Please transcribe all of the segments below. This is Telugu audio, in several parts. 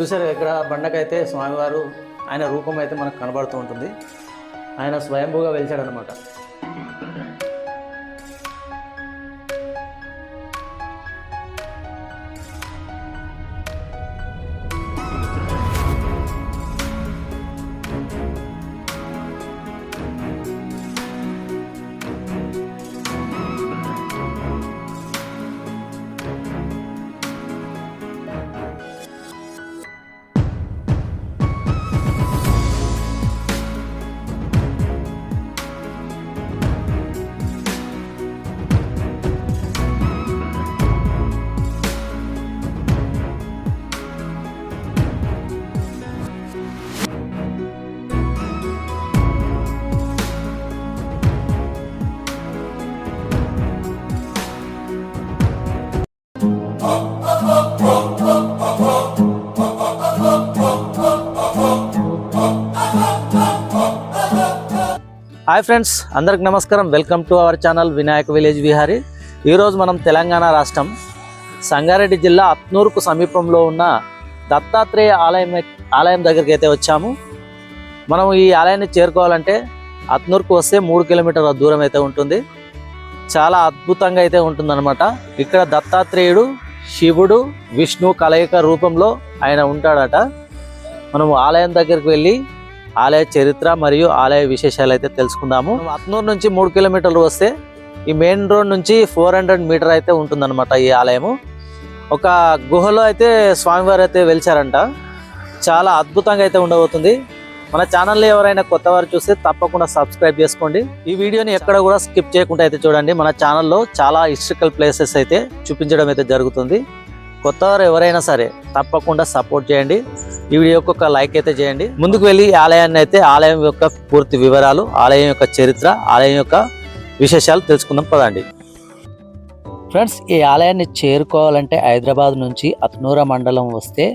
చూసారు ఇక్కడ బండకైతే స్వామివారు ఆయన రూపం అయితే మనకు కనబడుతూ ఉంటుంది. ఆయన స్వయంభూగా వెలిచాడనమాట హాయ్ ఫ్రెండ్స్ అందరికి నమస్కారం. Welcome to our channel Vinayaka village Vihari. ఈరోజు మనం తెలంగాణ రాష్ట్రం సంగారెడ్డి జిల్లా అత్నూరుకు సమీపంలో ఉన్న దత్తాత్రేయ ఆలయం ఆలయం దగ్గరికి అయితే వచ్చాము. మనం ఈ ఆలయాన్ని చేరుకోవాలంటే అత్నూరుకు వస్తే మూడు కిలోమీటర్ల దూరం అయితే ఉంటుంది. చాలా అద్భుతంగా అయితే ఉంటుందన్నమాట. ఇక్కడ దత్తాత్రేయుడు శివుడు విష్ణు కలయిక రూపంలో ఆయన ఉంటాడట. మనం ఆలయం దగ్గరికి వెళ్ళి ఆలయ చరిత్ర మరియు ఆలయ విశేషాలు అయితే తెలుసుకుందాము. అత్నూరు నుంచి మూడు కిలోమీటర్లు వస్తే ఈ మెయిన్ రోడ్ నుంచి ఫోర్ హండ్రెడ్ మీటర్ అయితే ఉంటుందన్నమాట ఈ ఆలయము. ఒక గుహలో అయితే స్వామివారు అయితే వెలిచారంట. చాలా అద్భుతంగా అయితే ఉండబోతుంది. మన ఛానల్లో ఎవరైనా కొత్త వారు చూస్తే తప్పకుండా సబ్స్క్రైబ్ చేసుకోండి. ఈ వీడియోని ఎక్కడ కూడా స్కిప్ చేయకుండా అయితే చూడండి. మన ఛానల్లో చాలా హిస్టరికల్ ప్లేసెస్ అయితే చూపించడం అయితే జరుగుతుంది. కొత్తవారు ఎవరైనా సరే తప్పకుండా సపోర్ట్ చేయండి. ఈ వీడియోకి ఒక లైక్ అయితే చేయండి. ముందుకు వెళ్ళి ఈ ఆలయాన్ని అయితే ఆలయం యొక్క పూర్తి వివరాలు ఆలయం యొక్క చరిత్ర ఆలయం యొక్క విశేషాలు తెలుసుకుందాం పదండి. ఫ్రెండ్స్ ఈ ఆలయాన్ని చేరుకోవాలంటే హైదరాబాద్ నుంచి అత్నూరా మండలం వస్తే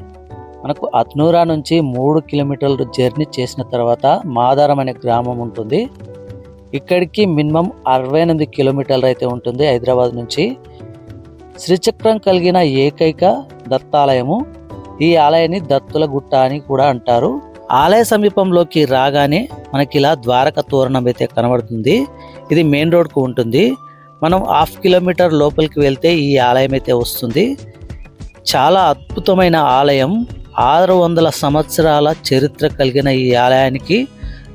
మనకు అత్నూరా నుంచి మూడు కిలోమీటర్లు జర్నీ చేసిన తర్వాత మాదారం అనే గ్రామం ఉంటుంది. ఇక్కడికి మినిమం అరవై ఎనిమిది కిలోమీటర్లు అయితే ఉంటుంది హైదరాబాద్ నుంచి. శ్రీచక్రం కలిగిన ఏకైక దత్తాలయము. ఈ ఆలయాన్ని దత్తుల గుట్ట అని కూడా అంటారు. ఆలయ సమీపంలోకి రాగానే మనకి ఇలా ద్వారక తోరణం అయితే కనబడుతుంది. ఇది మెయిన్ రోడ్కు ఉంటుంది. మనం హాఫ్ కిలోమీటర్ లోపలికి వెళ్తే ఈ ఆలయం అయితే వస్తుంది. చాలా అద్భుతమైన ఆలయం. ఆరు వందల సంవత్సరాల చరిత్ర కలిగిన ఈ ఆలయానికి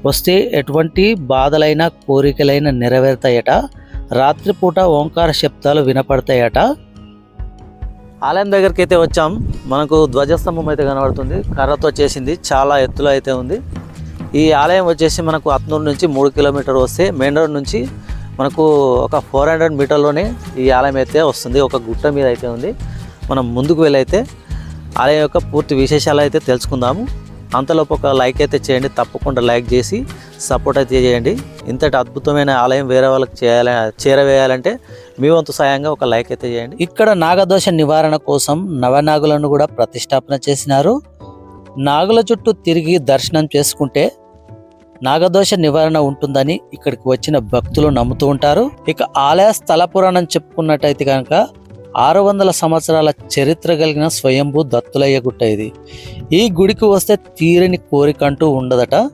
వస్తే ఎటువంటి బాధలైన కోరికలైన నెరవేరుతాయట. రాత్రిపూట ఓంకార శబ్దాలు వినపడతాయట. ఆలయం దగ్గరికి అయితే వచ్చాం. మనకు ధ్వజస్తంభం అయితే కనబడుతుంది. కర్రతో చేసింది చాలా ఎత్తులో అయితే ఉంది. ఈ ఆలయం వచ్చేసి మనకు అత్నూరు నుంచి మూడు కిలోమీటర్ వస్తే మెయిన్ రోడ్ నుంచి మనకు ఒక ఫోర్ హండ్రెడ్ మీటర్లోనే ఈ ఆలయం అయితే వస్తుంది. ఒక గుట్ట మీద అయితే ఉంది. మనం ముందుకు వెళ్ళైతే ఆలయం యొక్క పూర్తి విశేషాలు అయితే తెలుసుకుందాము. అంతలోపు ఒక లైక్ అయితే చేయండి. తప్పకుండా లైక్ చేసి సపోర్ట్ అయితే చేయండి. ఇంతటి అద్భుతమైన ఆలయం వేరే వాళ్ళకి చేయాలి చేరవేయాలంటే మీ వంతు సాయంగా ఒక లైక్ అయితే చేయండి. ఇక్కడ నాగదోష నివారణ కోసం నవనాగులను కూడా ప్రతిష్టాపన చేసినారు. నాగుల చుట్టూ తిరిగి దర్శనం చేసుకుంటే నాగదోష నివారణ ఉంటుందని ఇక్కడికి వచ్చిన భక్తులు నమ్ముతూ ఉంటారు. ఇక ఆలయ స్థల పురాణం చెప్పుకున్నట్టయితే కనుక ఆరు వందల సంవత్సరాల చరిత్ర కలిగిన స్వయంభూ దత్తులయ్య గుట్ట ఇది. ఈ గుడికి వస్తే తీరని కోరికంటూ ఉండదట.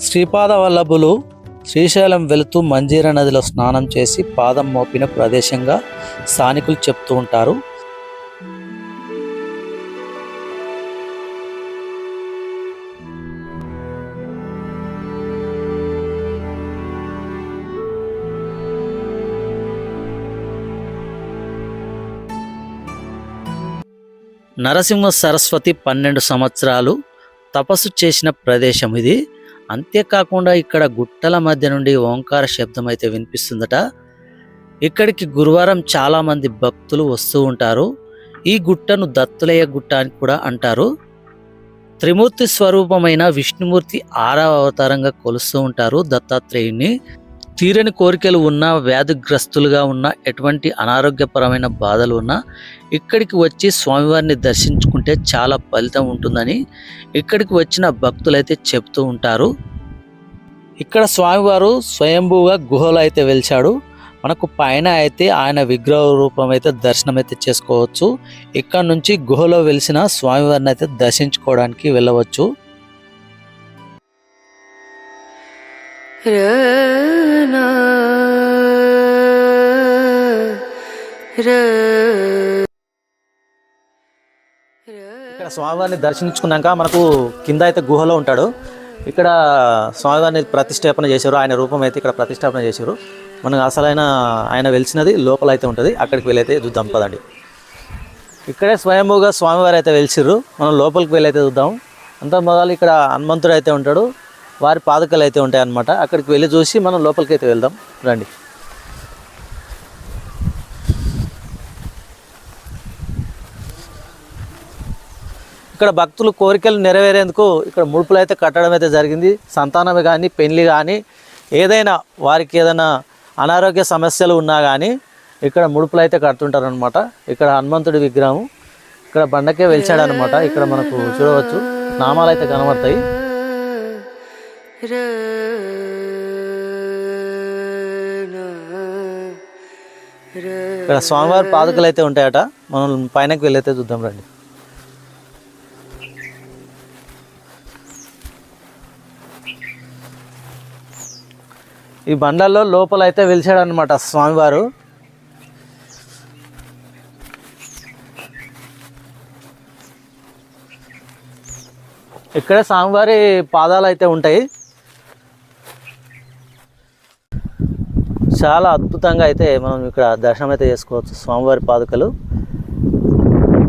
శ్రీపాద వల్లభులు శ్రీశైలం వెళుతూ మంజీర నదిలో స్నానం చేసి పాదం మోపిన ప్రదేశంగా స్థానికులు చెప్తూ ఉంటారు. నరసింహ సరస్వతి పన్నెండు సంవత్సరాలు తపస్సు చేసిన ప్రదేశం ఇది. అంతేకాకుండా ఇక్కడ గుట్టల మధ్య నుండి ఓంకార శబ్దం అయితే వినిపిస్తుందట. ఇక్కడికి గురువారం చాలామంది భక్తులు వస్తూ ఉంటారు. ఈ గుట్టను దత్తులయ్య గుట్ట అని కూడా అంటారు. త్రిమూర్తి స్వరూపమైన విష్ణుమూర్తి ఆరవ అవతారంగా కొలుస్తూ ఉంటారు దత్తాత్రేయుని తీరని కోరికలు ఉన్న వ్యాధిగ్రస్తులుగా ఉన్న ఎటువంటి అనారోగ్యపరమైన బాధలు ఉన్నా ఇక్కడికి వచ్చి స్వామివారిని దర్శించుకుంటే చాలా ఫలితం ఉంటుందని ఇక్కడికి వచ్చిన భక్తులైతే చెప్తూ ఉంటారు. ఇక్కడ స్వామివారు స్వయంభూగా గుహలో అయితే వెలిచాడు. మనకు పైన అయితే ఆయన విగ్రహ రూపం అయితే దర్శనం అయితే చేసుకోవచ్చు. ఇక్కడ నుంచి గుహలో వెలిసిన స్వామివారిని అయితే దర్శించుకోవడానికి వెళ్ళవచ్చు. ఇక్కడ స్వామివారిని దర్శించుకున్నాక మనకు కింద అయితే గుహలో ఉంటాడు. ఇక్కడ స్వామివారిని ప్రతిష్టాపన చేశారు. ఆయన రూపం అయితే ఇక్కడ ప్రతిష్టాపన చేశారు. మనకు అసలైన ఆయన వెలిసినది లోపల అయితే ఉంటుంది. అక్కడికి వెళ్ళైతే చూద్దాం. పదండి. ఇక్కడే స్వయంభూగా స్వామివారు అయితే వెలిసిర్రు. మనం లోపలికి వెళ్ళైతే చూద్దాం. అంత మొదలు ఇక్కడ హనుమంతుడు అయితే ఉంటాడు. వారి పాదకలు అయితే ఉంటాయి అన్నమాట అక్కడికి వెళ్ళి చూసి మనం లోపలికి అయితే వెళ్దాం. రండి. ఇక్కడ భక్తులు కోరికలు నెరవేరేందుకు ఇక్కడ ముడుపులు అయితే కట్టడం అయితే జరిగింది. సంతానం కానీ పెళ్ళి కానీ ఏదైనా వారికి ఏదైనా అనారోగ్య సమస్యలు ఉన్నా కానీ ఇక్కడ ముడుపులు అయితే కడుతుంటారు అనమాట ఇక్కడ హనుమంతుడి విగ్రహం. ఇక్కడ బండకే వెలిచాడనమాట ఇక్కడ మనకు చూడవచ్చు. నామాలు అయితే కనబడతాయి. ఇక్కడ స్వామివారి పాదుకలు అయితే ఉంటాయట. మనం పైనకి వెళ్ళైతే చూద్దాం రండి. ఈ బండల్లో లోపల అయితే వెలిచాడనమాట స్వామివారు. ఇక్కడే స్వామివారి పాదాలు అయితే ఉంటాయి. చాలా అద్భుతంగా అయితే మనం ఇక్కడ దర్శనం అయితే చేసుకోవచ్చు. స్వామివారి పాదుకలు.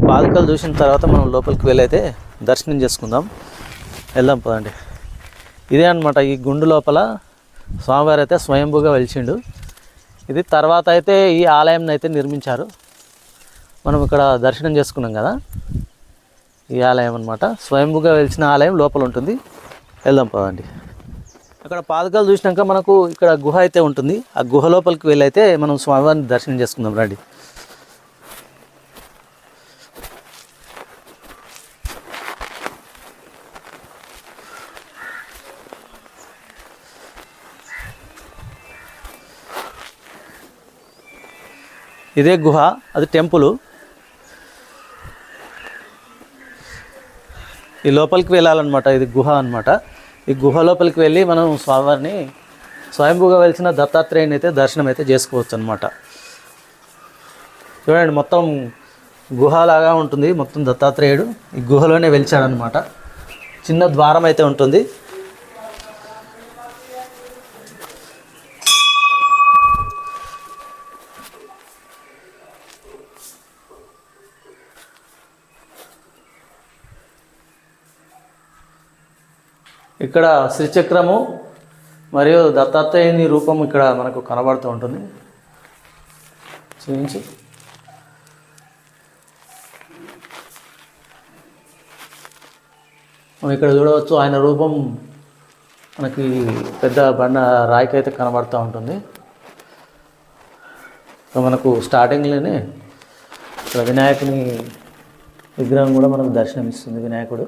పాదుకలు చూసిన తర్వాత మనం లోపలికి వెళ్ళైతే దర్శనం చేసుకుందాం. వెళ్దాం పదండి. ఇదే అన్నమాట ఈ గుండు లోపల స్వామివారు అయితే స్వయంభూగా వెలిచిండు. ఇది తర్వాత అయితే ఈ ఆలయం అయితే నిర్మించారు. మనం ఇక్కడ దర్శనం చేసుకున్నాం కదా. ఈ ఆలయం అనమాట స్వయంభూగా వెలిచిన ఆలయం లోపల ఉంటుంది. వెళ్దాం పదండి. అక్కడ పాదకాలు చూసినాక మనకు ఇక్కడ గుహ అయితే ఉంటుంది. ఆ గుహ లోపలికి వెళ్ళైతే అయితే మనం స్వామివారిని దర్శనం చేసుకుందాం రండి. ఇదే గుహ అది టెంపుల్. ఈ లోపలికి వెళ్ళాలన్నమాట ఇది గుహ అన్నమాట. ఈ గుహ లోపలికి వెళ్ళి మనం స్వామివారిని స్వయంభూగా వెలిసిన దత్తాత్రేయుని అయితే దర్శనం అయితే చేసుకోవచ్చు అనమాట చూడండి మొత్తం గుహలాగా ఉంటుంది. మొత్తం దత్తాత్రేయుడు ఈ గుహలోనే వెలిచాడనమాట చిన్న ద్వారం అయితే ఉంటుంది. ఇక్కడ శ్రీచక్రము మరియు దత్తాత్రేయుని రూపం ఇక్కడ మనకు కనబడుతూ ఉంటుంది. చూపించి. మనం ఇక్కడ చూడవచ్చు ఆయన రూపం మనకి పెద్ద బండ రాయికైతే కనబడుతూ ఉంటుంది. మనకు స్టార్టింగ్లోనే ఇక్కడ వినాయకుని విగ్రహం కూడా మనకు దర్శనమిస్తుంది వినాయకుడు.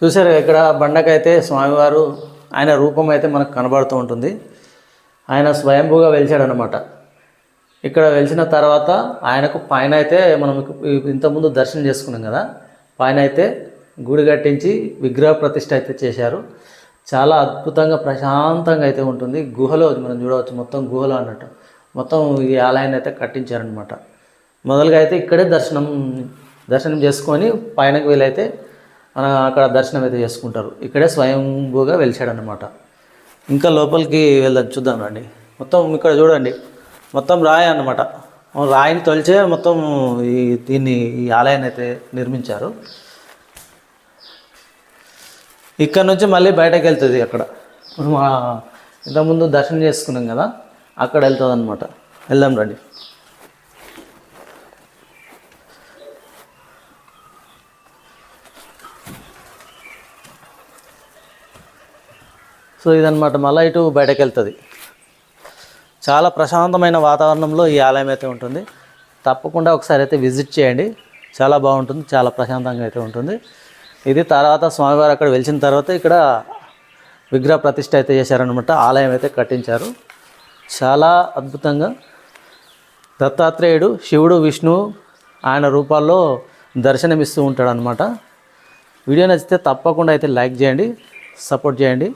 చూసారు ఇక్కడ బండకైతే స్వామివారు ఆయన రూపం అయితే మనకు కనబడుతూ ఉంటుంది. ఆయన స్వయంభూగా వెలిచాడనమాట ఇక్కడ వెలిచిన తర్వాత ఆయనకు పైన అయితే మనం ఇంతకుముందు దర్శనం చేసుకున్నాం కదా పైన అయితే గుడి కట్టించి విగ్రహ ప్రతిష్ట అయితే చేశారు. చాలా అద్భుతంగా ప్రశాంతంగా అయితే ఉంటుంది. గుహలో మనం చూడవచ్చు మొత్తం గుహలో అన్నట్టు. మొత్తం ఈ ఆలయాన్ని అయితే కట్టించారనమాట మొదలుగా అయితే ఇక్కడే దర్శనం దర్శనం చేసుకొని పైనకి వీలైతే అక్కడ దర్శనం అయితే చేసుకుంటారు. ఇక్కడే స్వయంభూగా వెలిచాడనమాట ఇంకా లోపలికి వెళ్దాం చూద్దాం రండి. మొత్తం ఇక్కడ చూడండి. మొత్తం రాయి అన్నమాట. రాయిని తొలిచే మొత్తం ఈ దీన్ని ఈ ఆలయాన్ని అయితే నిర్మించారు. ఇక్కడ నుంచి మళ్ళీ బయటకు వెళ్తుంది అక్కడ. మనం ఇంతకుముందు దర్శనం చేసుకున్నాం కదా అక్కడ వెళ్తుంది అనమాట వెళ్దాం రండి. సో ఇదనమాట మళ్ళీ ఇటు బయటకు వెళ్తుంది చాలా ప్రశాంతమైన వాతావరణంలో ఈ ఆలయం అయితే ఉంటుంది. తప్పకుండా ఒకసారి అయితే విజిట్ చేయండి. చాలా బాగుంటుంది చాలా ప్రశాంతంగా అయితే ఉంటుంది. ఇది తర్వాత స్వామివారు అక్కడ వెలిచిన తర్వాత ఇక్కడ విగ్రహ ప్రతిష్ట అయితే చేశారనమాట ఆలయం అయితే కట్టించారు. చాలా అద్భుతంగా. దత్తాత్రేయుడు శివుడు విష్ణువు ఆయన రూపాల్లో దర్శనమిస్తూ ఉంటాడనమాట వీడియో నచ్చితే తప్పకుండా అయితే లైక్ చేయండి సపోర్ట్ చేయండి.